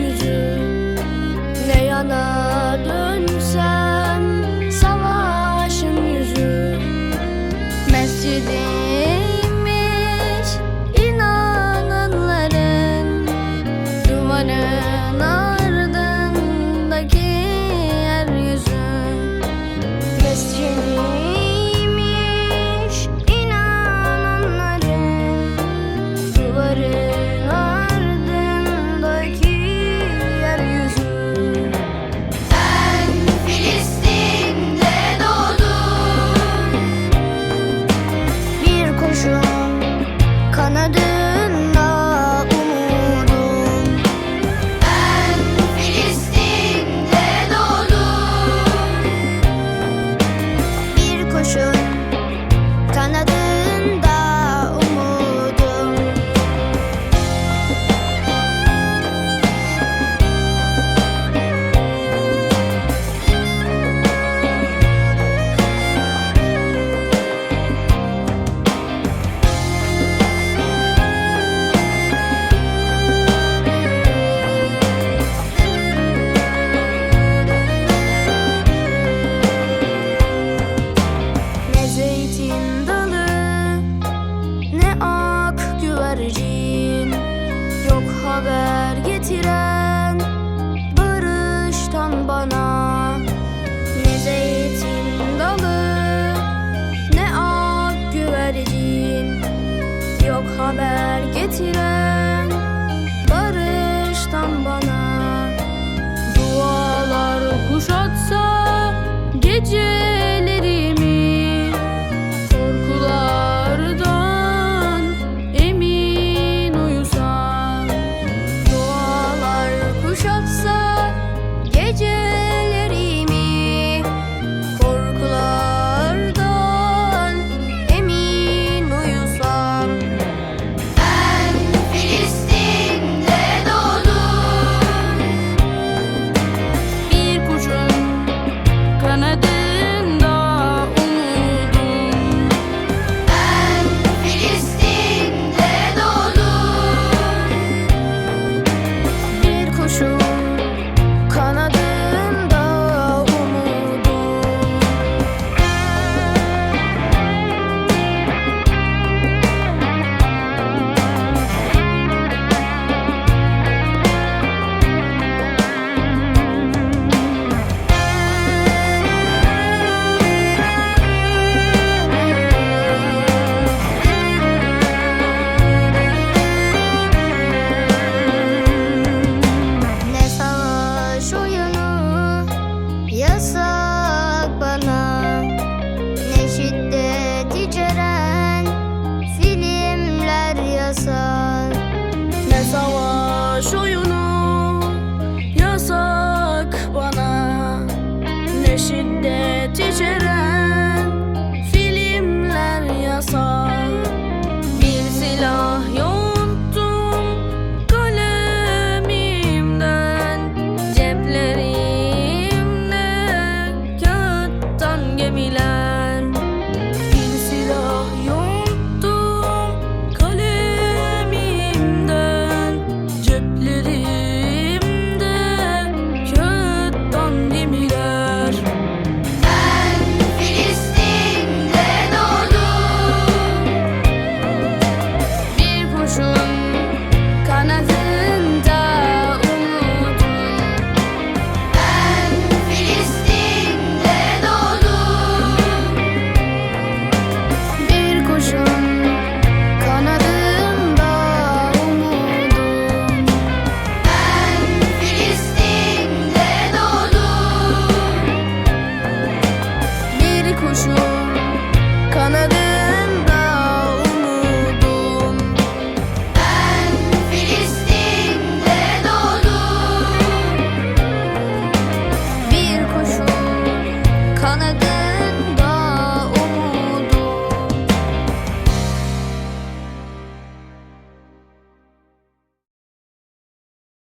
gücü ne yana? Getiren barıştan bana. Dualar kuşatsa gecelerimi 所有